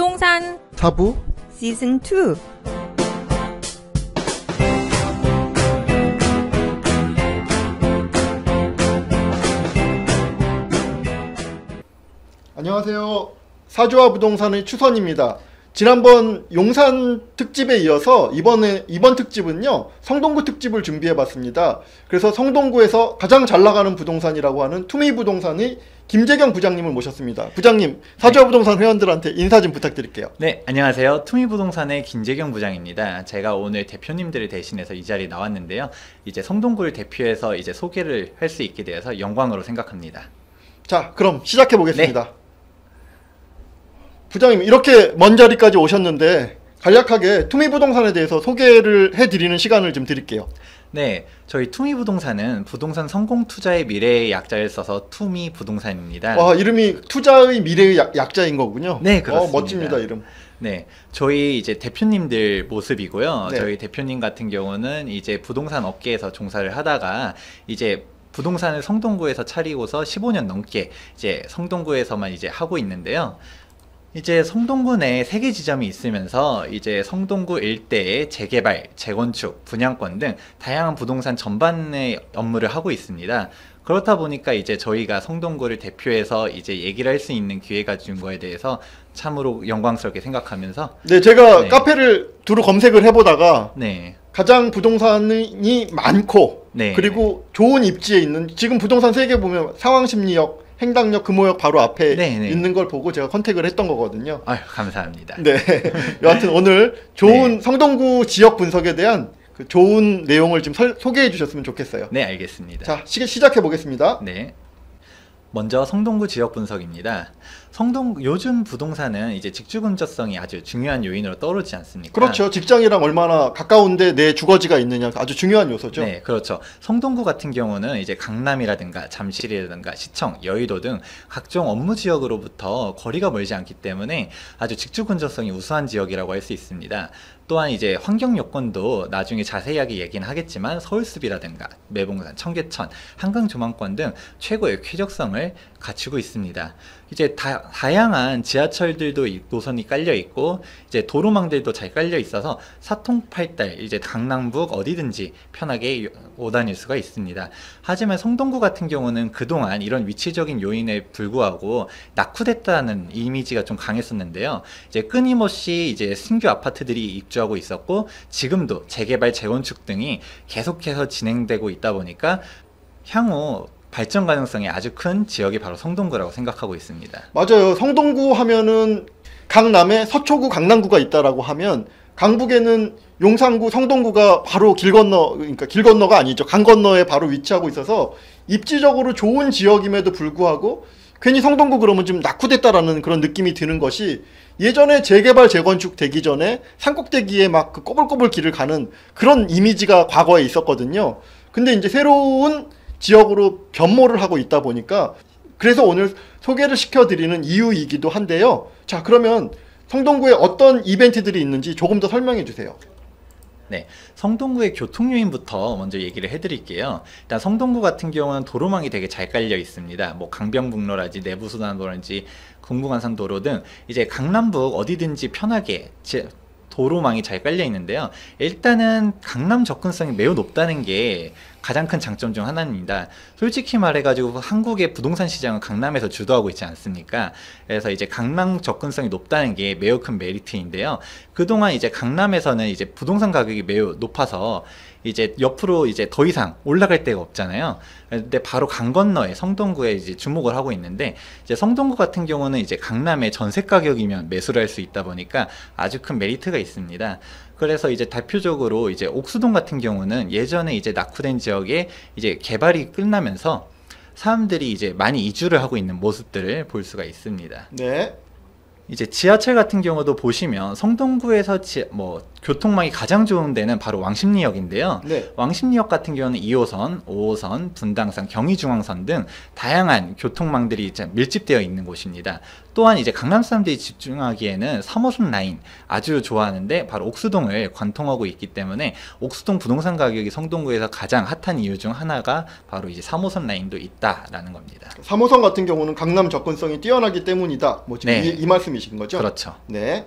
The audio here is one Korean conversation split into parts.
부동산 사부 시즌 2 안녕하세요. 사주와 부동산의 추선입니다. 지난번 용산 특집에 이어서 이번에 이번 특집은요 성동구 특집을 준비해봤습니다. 그래서 성동구에서 가장 잘 나가는 부동산이라고 하는 투미 부동산의 김재경 부장님을 모셨습니다. 부장님 사주와 부동산 회원들한테 인사 좀 부탁드릴게요. 네, 안녕하세요. 투미부동산의 김재경 부장입니다. 제가 오늘 대표님들을 대신해서 이 자리에 나왔는데요. 이제 성동구를 대표해서 이제 소개를 할 수 있게 되어서 영광으로 생각합니다. 자 그럼 시작해 보겠습니다. 부장님 이렇게 먼 자리까지 오셨는데 간략하게 투미 부동산에 대해서 소개를 해드리는 시간을 좀 드릴게요. 네, 저희 투미 부동산은 부동산 성공 투자의 미래의 약자를 써서 투미 부동산입니다. 와 이름이 투자의 미래의 약, 약자인 거군요. 네, 그렇습니다. 어, 멋집니다 이름. 네, 저희 이제 대표님들 모습이고요. 네. 저희 대표님 같은 경우는 이제 부동산 업계에서 종사를 하다가 이제 부동산을 성동구에서 차리고서 15년 넘게 이제 성동구에서만 이제 하고 있는데요. 이제 성동구 내에 세 개 지점이 있으면서 이제 성동구 일대의 재개발, 재건축, 분양권 등 다양한 부동산 전반의 업무를 하고 있습니다. 그렇다 보니까 이제 저희가 성동구를 대표해서 이제 얘기를 할 수 있는 기회가 준 거에 대해서 참으로 영광스럽게 생각하면서 네 제가 네. 카페를 두루 검색을 해보다가 네, 가장 부동산이 많고 네. 그리고 좋은 입지에 있는 지금 부동산 세 개 보면 상황심리역, 행당역, 금호역 바로 앞에 네, 네. 있는 걸 보고 제가 컨택을 했던 거거든요. 아유 감사합니다. 네. 여하튼 오늘 좋은 성동구 지역 분석에 대한 그 좋은 내용을 좀 설- 소개해 주셨으면 좋겠어요. 네, 알겠습니다. 자, 시, 시작해 보겠습니다. 네. 먼저 성동구 지역 분석입니다. 성동 요즘 부동산은 이제 직주 근저성이 아주 중요한 요인으로 떠오르지 않습니까? 그렇죠. 직장이랑 얼마나 가까운데 내 주거지가 있느냐 아주 중요한 요소죠. 네, 그렇죠. 성동구 같은 경우는 이제 강남이라든가 잠실이라든가 시청, 여의도 등 각종 업무 지역으로부터 거리가 멀지 않기 때문에 아주 직주 근저성이 우수한 지역이라고 할 수 있습니다. 또한 이제 환경 요건도 나중에 자세하게 얘기는 하겠지만 서울숲이라든가 매봉산, 청계천, 한강 조망권 등 최고의 쾌적성을 갖추고 있습니다. 이제 다, 다양한 지하철들도 이- 노선이 깔려 있고 이제 도로망들도 잘 깔려 있어서 사통팔달 이제 강남북 어디든지 편하게 요- 오다닐 수가 있습니다. 하지만 성동구 같은 경우는 그동안 이런 위치적인 요인에 불구하고 낙후됐다는 이미지가 좀 강했었는데요. 이제 끊임없이 이제 신규 아파트들이 입주하고 있었고 지금도 재개발 재건축 등이 계속해서 진행되고 있다 보니까 향후 발전 가능성이 아주 큰 지역이 바로 성동구라고 생각하고 있습니다. 맞아요. 성동구 하면은 강남에 서초구, 강남구가 있다라고 하면 강북에는 용산구, 성동구가 바로 길 건너 그러니까 길 건너가 아니죠. 강 건너에 바로 위치하고 있어서 입지적으로 좋은 지역임에도 불구하고 괜히 성동구 그러면 좀 낙후됐다라는 그런 느낌이 드는 것이 예전에 재개발 재건축 되기 전에 산꼭대기에 막 그 꼬불꼬불 길을 가는 그런 이미지가 과거에 있었거든요. 근데 이제 새로운 지역으로 변모를 하고 있다 보니까 그래서 오늘 소개를 시켜드리는 이유이기도 한데요. 자, 그러면 성동구에 어떤 이벤트들이 있는지 조금 더 설명해 주세요. 네, 성동구의 교통 요인부터 먼저 얘기를 해드릴게요. 일단 성동구 같은 경우는 도로망이 되게 잘 깔려 있습니다. 뭐 강변북로라든지 내부수단도라든지 궁부간선도로 등 이제 강남북 어디든지 편하게 제- 도로망이 잘 깔려 있는데요. 일단은 강남 접근성이 매우 높다는 게 가장 큰 장점 중 하나입니다. 솔직히 말해가지고 한국의 부동산 시장은 강남에서 주도하고 있지 않습니까? 그래서 이제 강남 접근성이 높다는 게 매우 큰 메리트인데요. 그동안 이제 강남에서는 이제 부동산 가격이 매우 높아서 이제 옆으로 이제 더 이상 올라갈 데가 없잖아요. 근데 바로 강 건너에 성동구에 이제 주목을 하고 있는데 이제 성동구 같은 경우는 이제 강남의 전세 가격이면 매수를 할 수 있다 보니까 아주 큰 메리트가 있습니다. 그래서 이제 대표적으로 이제 옥수동 같은 경우는 예전에 이제 낙후된 지역에 이제 개발이 끝나면서 사람들이 이제 많이 이주를 하고 있는 모습들을 볼 수가 있습니다. 네. 이제 지하철 같은 경우도 보시면 성동구에서 지, 뭐 교통망이 가장 좋은 데는 바로 왕십리역인데요. 네. 왕십리역 같은 경우는 2호선, 5호선, 분당선, 경의중앙선 등 다양한 교통망들이 이제 밀집되어 있는 곳입니다. 또한 이제 강남 사람들이 집중하기에는 3호선 라인 아주 좋아하는데 바로 옥수동을 관통하고 있기 때문에 옥수동 부동산 가격이 성동구에서 가장 핫한 이유 중 하나가 바로 이제 3호선 라인도 있다라는 겁니다. 3호선 같은 경우는 강남 접근성이 뛰어나기 때문이다. 뭐 지금 네. 이, 이 말씀이 죠. 성동구이신 거죠? 그렇죠. 네.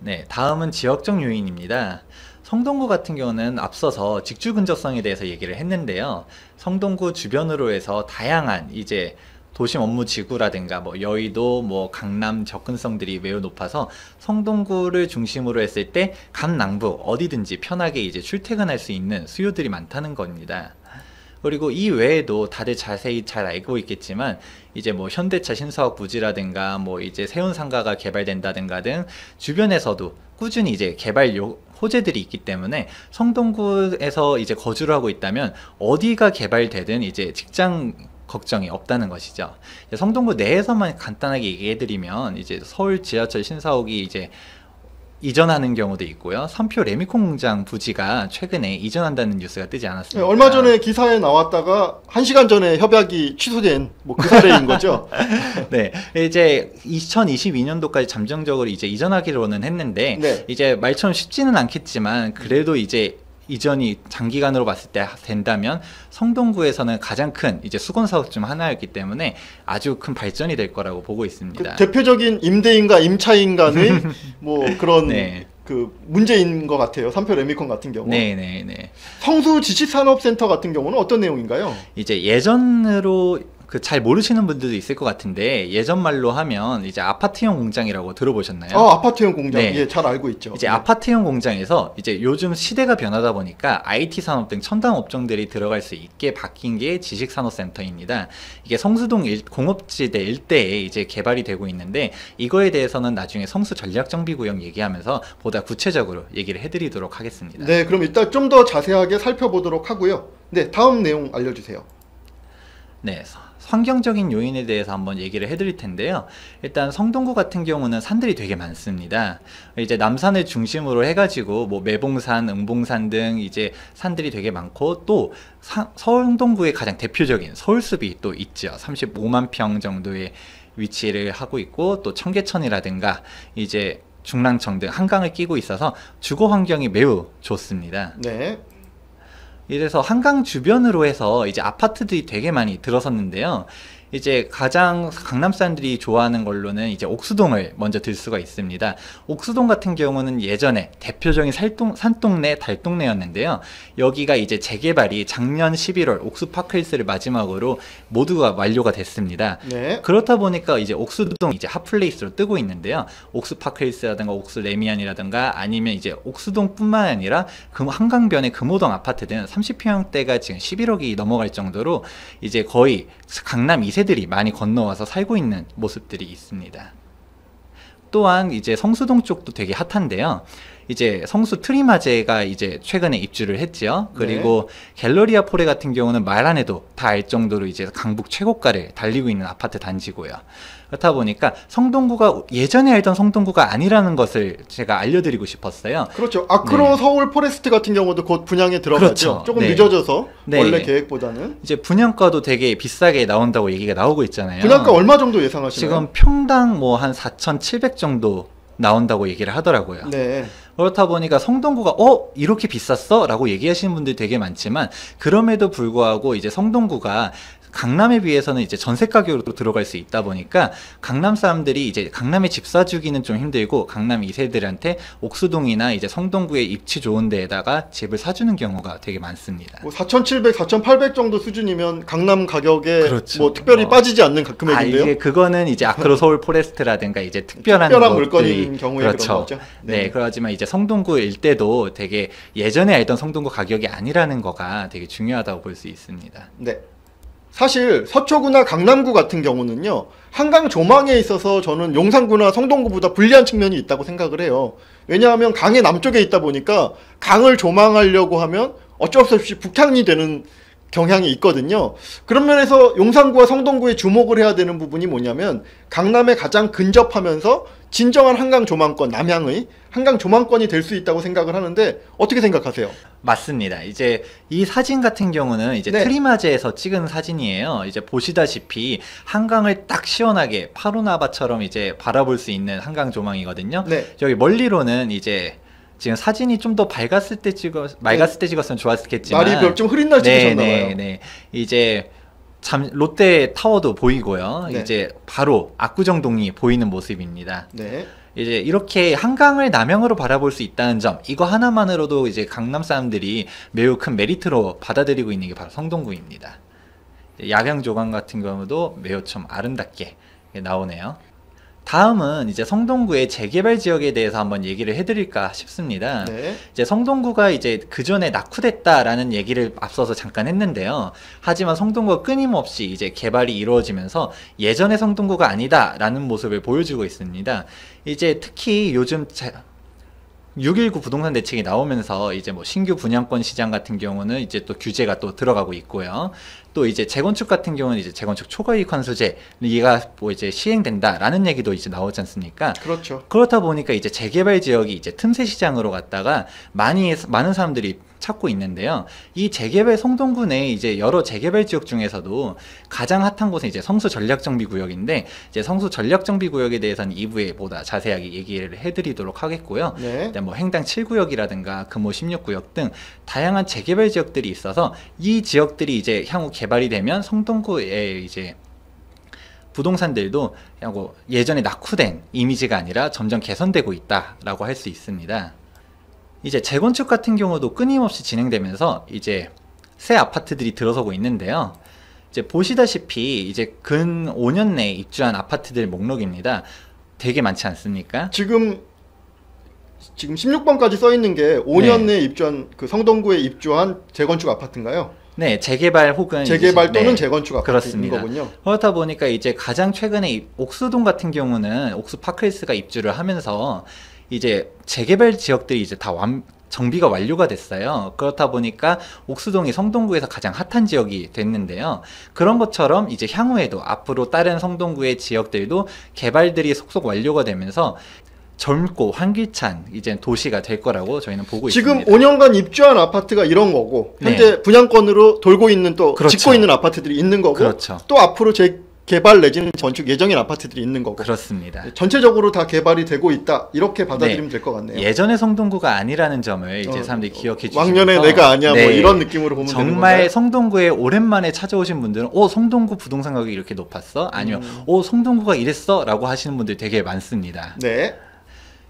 네, 다음은 지역적 요인입니다. 성동구 같은 경우는 앞서서 직주 근접성에 대해서 얘기를 했는데요. 성동구 주변으로 해서 다양한 이제 도심 업무 지구라든가 뭐 여의도, 뭐 강남 접근성들이 매우 높아서 성동구를 중심으로 했을 때 감남부 어디든지 편하게 이제 출퇴근할 수 있는 수요들이 많다는 겁니다. 그리고 이 외에도 다들 자세히 잘 알고 있겠지만 이제 뭐 현대차 신사업 부지라든가 뭐 이제 세운 상가가 개발된다든가 등 주변에서도 꾸준히 이제 개발 요 호재들이 있기 때문에 성동구에서 이제 거주를 하고 있다면 어디가 개발되든 이제 직장 걱정이 없다는 것이죠. 성동구 내에서만 간단하게 얘기해드리면 이제 서울 지하철 신사옥이 이제 이전하는 경우도 있고요. 삼표 레미콘 공장 부지가 최근에 이전한다는 뉴스가 뜨지 네, 않았습니까? 얼마 전에 기사에 나왔다가 한 시간 전에 협약이 취소된 뭐 그 사례인 거죠. 네, 이제 2022년도까지 잠정적으로 이제 이전하기로는 했는데 네. 이제 말처럼 쉽지는 않겠지만 그래도 이제 이전이 장기간으로 봤을 때 된다면 성동구에서는 가장 큰 이제 수건 사업 중 하나였기 때문에 아주 큰 발전이 될 거라고 보고 그 있습니다. 대표적인 임대인과 임차인 간의 뭐 그런 네. 그 문제인 것 같아요. 삼표 레미콘 같은 경우. 네, 네, 네. 성수 지식산업센터 같은 경우는 어떤 내용인가요? 이제 예전으로 그 잘 모르시는 분들도 있을 것 같은데 예전 말로 하면 이제 아파트형 공장이라고 들어보셨나요? 아, 아파트형 공장. 네. 예, 잘 알고 있죠. 이제 네. 아파트형 공장에서 이제 요즘 시대가 변하다 보니까 IT 산업 등 첨단 업종들이 들어갈 수 있게 바뀐 게 지식산업센터입니다. 이게 성수동 일- 공업지대 일대에 이제 개발이 되고 있는데 이거에 대해서는 나중에 성수 전략정비구역 얘기하면서 보다 구체적으로 얘기를 해드리도록 하겠습니다. 네, 그럼 일단 좀 더 자세하게 살펴보도록 하고요. 네, 다음 내용 알려주세요. 네, 서- 환경적인 요인에 대해서 한번 얘기를 해드릴 텐데요. 일단 성동구 같은 경우는 산들이 되게 많습니다. 이제 남산을 중심으로 해가지고 뭐 매봉산, 응봉산 등 이제 산들이 되게 많고 또 사- 성동구의 가장 대표적인 서울숲이 또 있죠. 35만 평 정도의 위치를 하고 있고 또 청계천이라든가 이제 중랑천 등 한강을 끼고 있어서 주거 환경이 매우 좋습니다. 네. 이래서 한강 주변으로 해서 이제 아파트들이 되게 많이 들어섰는데요. 이제 가장 강남 사람들이 좋아하는 걸로는 이제 옥수동을 먼저 들 수가 있습니다. 옥수동 같은 경우는 예전에 대표적인 살동, 산동네, 달동네였는데요. 여기가 이제 재개발이 작년 11월 옥수파크힐스를 마지막으로 모두가 완료가 됐습니다. 네. 그렇다 보니까 이제 옥수동 이제 핫플레이스로 뜨고 있는데요. 옥수파크힐스라든가 옥수레미안이라든가 아니면 이제 옥수동뿐만 아니라 금 한강변의 금호동 아파트 등 30평대가 지금 11억이 넘어갈 정도로 이제 거의 강남 2세 들이 많이 건너와서 살고 있는 모습들이 있습니다. 또한 이제 성수동 쪽도 되게 핫한데요. 이제 성수 트리마제가 이제 최근에 입주를 했지요. 그리고 갤러리아 포레 같은 경우는 말 안 해도 다 알 정도로 이제 강북 최고가를 달리고 있는 아파트 단지고요. 그렇다 보니까 성동구가 예전에 알던 성동구가 아니라는 것을 제가 알려드리고 싶었어요. 그렇죠. 아크로 네. 서울 포레스트 같은 경우도 곧 분양에 들어가죠. 그렇죠. 조금 네. 늦어져서 네. 원래 계획보다는. 이제 분양가도 되게 비싸게 나온다고 얘기가 나오고 있잖아요. 분양가 얼마 정도 예상하시나요? 지금 평당 뭐 한 4,700 정도 나온다고 얘기를 하더라고요. 네. 그렇다 보니까 성동구가 어 이렇게 비쌌어? 라고 얘기하시는 분들 되게 많지만 그럼에도 불구하고 이제 성동구가 강남에 비해서는 이제 전세 가격으로 들어갈 수 있다 보니까 강남 사람들이 이제 강남에 집 사주기는 좀 힘들고 강남 2세들한테 옥수동이나 이제 성동구에 입지 좋은 데에다가 집을 사주는 경우가 되게 많습니다. 뭐 4,700, 4,800 정도 수준이면 강남 가격에 그렇죠. 뭐 특별히 어. 빠지지 않는 가- 아, 금액인데요. 이게 그거는 이제 아크로 서울 포레스트라든가 이제 특별한, 특별한 물건인 경우에 그렇죠. 그런 거죠. 네. 그렇지만 이제 성동구 일대도 되게 예전에 알던 성동구 가격이 아니라는 거가 되게 중요하다고 볼 수 있습니다. 네. 사실 서초구나 강남구 같은 경우는요. 한강 조망에 있어서 저는 용산구나 성동구보다 불리한 측면이 있다고 생각을 해요. 왜냐하면 강의 남쪽에 있다 보니까 강을 조망하려고 하면 어쩔 수 없이 북향이 되는 경향이 있거든요. 그런 면에서 용산구와 성동구에 주목을 해야 되는 부분이 뭐냐면 강남에 가장 근접하면서 진정한 한강 조망권, 남향의 한강 조망권이 될 수 있다고 생각을 하는데 어떻게 생각하세요? 맞습니다. 이제 이 사진 같은 경우는 이제 네. 트리마제에서 찍은 사진이에요. 이제 보시다시피 한강을 딱 시원하게 파로나바처럼 이제 바라볼 수 있는 한강 조망이거든요. 네. 여기 멀리로는 이제 지금 사진이 좀 더 밝았을 때 찍어 맑았을 때 찍었으면 좋았겠지만 날이 별좀 흐린 날 찍으셨나 봐요. 네, 네. 이제 잠, 롯데 타워도 보이고요. 네. 이제 바로 압구정동이 보이는 모습입니다. 네. 이제 이렇게 한강을 남향으로 바라볼 수 있다는 점, 이거 하나만으로도 이제 강남 사람들이 매우 큰 메리트로 받아들이고 있는 게 바로 성동구입니다. 야경 조각 같은 경우도 매우 좀 아름답게 나오네요. 다음은 이제 성동구의 재개발 지역에 대해서 한번 얘기를 해드릴까 싶습니다. 네. 이제 성동구가 이제 그 전에 낙후됐다라는 얘기를 앞서서 잠깐 했는데요. 하지만 성동구가 끊임없이 이제 개발이 이루어지면서 예전의 성동구가 아니다라는 모습을 보여주고 있습니다. 이제 특히 요즘 자- 6.19 부동산 대책이 나오면서 이제 뭐 신규 분양권 시장 같은 경우는 이제 또 규제가 또 들어가고 있고요. 또 이제 재건축 같은 경우는 이제 재건축 초과이익 환수제 이가 뭐 이제 시행된다라는 얘기도 이제 나오지 않습니까? 그렇죠. 그렇다 보니까 이제 재개발 지역이 이제 틈새 시장으로 갔다가 많이 많은 사람들이 찾고 있는데요. 이 재개발 성동구 내에 이제 여러 재개발 지역 중에서도 가장 핫한 곳은 이제 성수 전략정비 구역인데 이제 성수 전략정비 구역에 대해서는 2부에 보다 자세하게 얘기를 해드리도록 하겠고요. 네. 일단 뭐 행당 7구역이라든가 금호 16구역 등 다양한 재개발 지역들이 있어서 이 지역들이 이제 향후 개발이 되면 성동구에 이제 부동산들도 예전에 낙후된 이미지가 아니라 점점 개선되고 있다라고 할 수 있습니다. 이제 재건축 같은 경우도 끊임없이 진행되면서 이제 새 아파트들이 들어서고 있는데요. 이제 보시다시피 이제 근 5년 내에 입주한 아파트들 목록입니다. 되게 많지 않습니까? 지금 지금 16번까지 써 있는 게 5년 네. 내에 입주한 그 성동구에 입주한 재건축 아파트인가요? 네, 재개발 혹은 재개발 이제- 또는 네. 재건축 아파트인 그렇습니다. 거군요. 그렇다 보니까 이제 가장 최근에 이- 옥수동 같은 경우는 옥수 파크힐스가 입주를 하면서 이제 재개발 지역들이 이제 다 완, 정비가 완료가 됐어요. 그렇다 보니까 옥수동이 성동구에서 가장 핫한 지역이 됐는데요. 그런 것처럼 이제 향후에도 앞으로 다른 성동구의 지역들도 개발들이 속속 완료가 되면서 젊고 활기찬 이제 도시가 될 거라고 저희는 보고 지금 있습니다. 5년간 입주한 아파트가 이런 거고 네. 현재 분양권으로 돌고 있는 또 그렇죠. 짓고 있는 아파트들이 있는 거고 그렇죠. 또 앞으로 재 개발 내지는 건축 예정인 아파트들이 있는 거고 그렇습니다. 전체적으로 다 개발이 되고 있다 이렇게 받아들이면 될것 같네요. 예전의 성동구가 아니라는 점을 이제 어, 사람들이 기억해 주시면서 왕년에 내가 아니야 네. 뭐 이런 느낌으로 보면 정말? 성동구에 오랜만에 찾아오신 분들은 오 성동구 부동산 가격이 이렇게 높았어? 아니면 음. 오 성동구가 이랬어? 라고 하시는 분들 되게 많습니다. 네.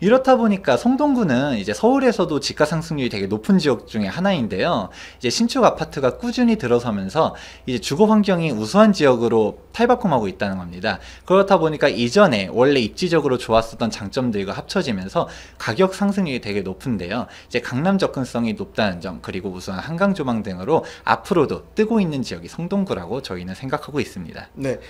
이렇다 보니까 성동구는 이제 서울에서도 집가 상승률이 되게 높은 지역 중에 하나인데요. 이제 신축 아파트가 꾸준히 들어서면서 이제 주거 환경이 우수한 지역으로 탈바꿈하고 있다는 겁니다. 그렇다 보니까 이전에 원래 입지적으로 좋았었던 장점들과 합쳐지면서 가격 상승률이 되게 높은데요. 이제 강남 접근성이 높다는 점 그리고 우수한 한강 조망 등으로 앞으로도 뜨고 있는 지역이 성동구라고 저희는 생각하고 있습니다. 네.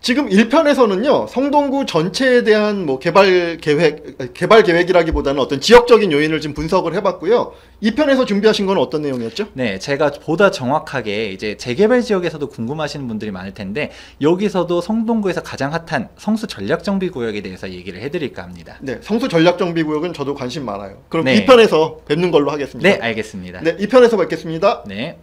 지금 1편에서는요, 성동구 전체에 대한 뭐 개발 계획, 개발 계획이라기보다는 어떤 지역적인 요인을 좀 분석을 해봤고요. 2편에서 준비하신 건 어떤 내용이었죠? 네, 제가 보다 정확하게 이제 재개발 지역에서도 궁금하시는 분들이 많을 텐데 여기서도 성동구에서 가장 핫한 성수 전략 정비 구역에 대해서 얘기를 해드릴까 합니다. 네, 성수 전략정비구역은 저도 관심 많아요. 그럼 네. 2편에서 뵙는 걸로 하겠습니다. 네, 알겠습니다. 네, 2편에서 뵙겠습니다. 네.